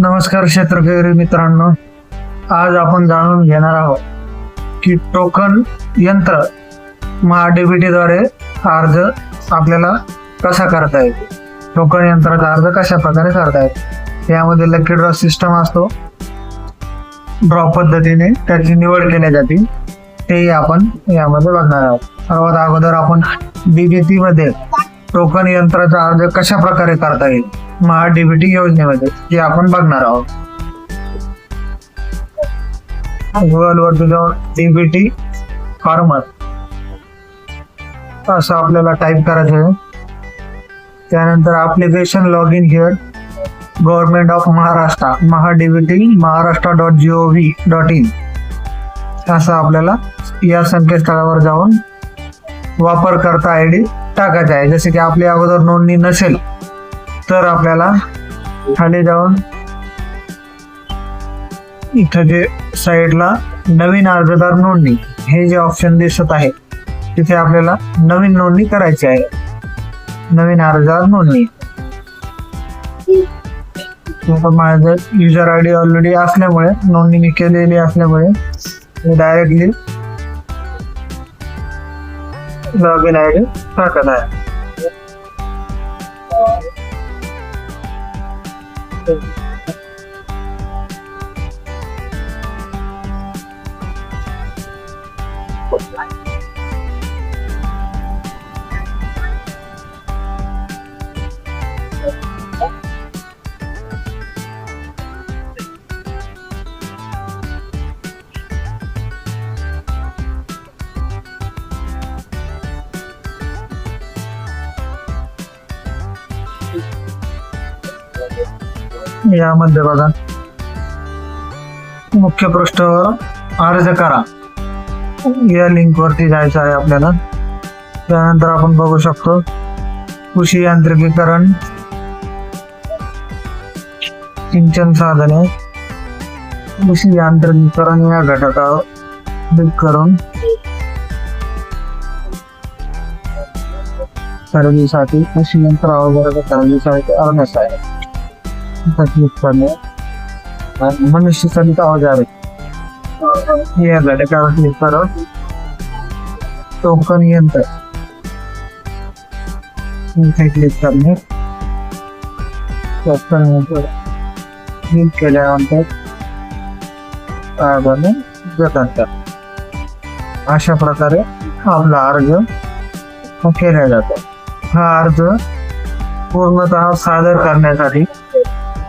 नमस्कार क्षेत्रफेरी मित्रांनो. आज आपण जाणून घेणार आहोत की टोकन यंत्र महाडीबीटीद्वारे अर्ज आपल्याला कसा करता येतो? टोकन यंत्राचा अर्ज कशा प्रकारे करता येतो? यामध्ये लकी ड्रॉ सिस्टम असतो. ड्रॉ पद्धतीने त्याची निवड केली जाते. तेही आपण यामध्ये बघणार आहोत. सर्वात अगोदर आपण डीबीटीमध्ये टोकन यंत्राचा अर्ज कशा प्रकारे करता येईल? महा डीबीटी योजनेमध्ये जे आपण बघणार आहोत. गुगल वरती जाऊन डीबीटी फार्मर असं आपल्याला टाईप करायचं आहे. त्यानंतर application log in here government of Maharashtra Maha DBT Maharashtra dot G O V dot in असं आपल्याला या संकेतस्थळावर जाऊन वापरकर्ता आय डी टाकायचा आहे. जसे की आपली अगोदर नोंदणी नसेल तर आपल्याला खाली जाऊन इथं जे साईडला नवीन अर्जदार नोंदणी हे जे ऑप्शन दिसत आहे तिथे आपल्याला नवीन नोंदणी करायची आहे. नवीन अर्जदार नोंदणी. आता माझं युजर आय डी ऑलरेडी असल्यामुळे नोंदणी मी केलेली असल्यामुळे directly log in I D टाकत आहे. ตึงกดไลค์ यामध्ये बघा. मुख्य पृष्ठावर अर्ज करा. या लिंक वरती जायचं आहे आपल्याला. त्यानंतर आपण बघू शकतो. कृषी यांत्रिकीकरण. सिंचन साधने. कृषी यांत्रिकीकरण या घटकावर क्लिक करून खरेदीसाठी कृषी यंत्रावर खरेदीसाठी अर्ज आहे. तकलीफ करणे आणि मनुष्य चालित अवजारे या घटकावर कारण करून टोकन यंत्र. क्लिक करणे क्लिक केल्यानंतर अर्जाने जातात अशा प्रकारे आपला अर्ज केला जातो. हा अर्ज पूर्णतः सादर करण्यासाठी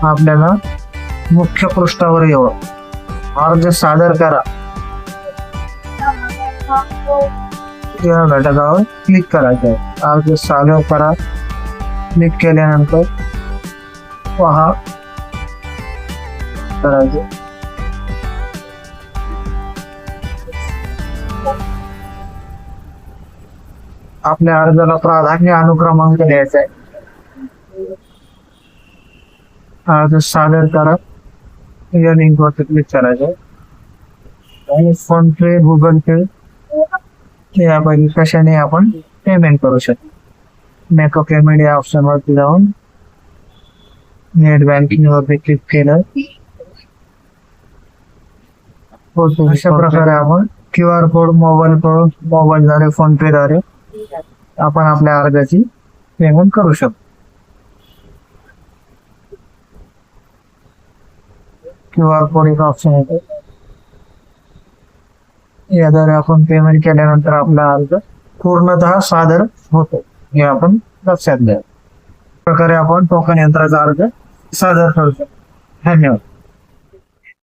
आपल्याला मुख्य पृष्ठावर येऊन अर्ज सादर करा. या घटकावर क्लिक करायचं आहे. अर्ज सादर करा. क्लिक केल्यानंतर पहा. करायचं. आपल्या अर्जाला प्राधान्य अनुक्रमांक द्यायचा आहे. अर्ज सादर करा या लिंक वरती क्लिक करायचं आणि फोन पे गुगल पे यापैकी कशाने आपण पेमेंट करू शकतो. मेकअप पेमेंट या ऑप्शन वरती जाऊन नेट बँकिंग वरती क्लिक केलं. अशा प्रकारे आपण Q R code mobile code मोबाईलद्वारे फोन पे द्वारे आपण आपल्या अर्जाची पेमेंट करू शकतो. क्यूआर कोड एक ऑप्शन येतो. याद्वारे आपण पेमेंट केल्यानंतर आपला अर्ज पूर्णतः सादर होतो. हे आपण लक्षात घ्या. प्रकारे आपण टोकन यंत्राचा अर्ज सादर करू शकतो. धन्यवाद.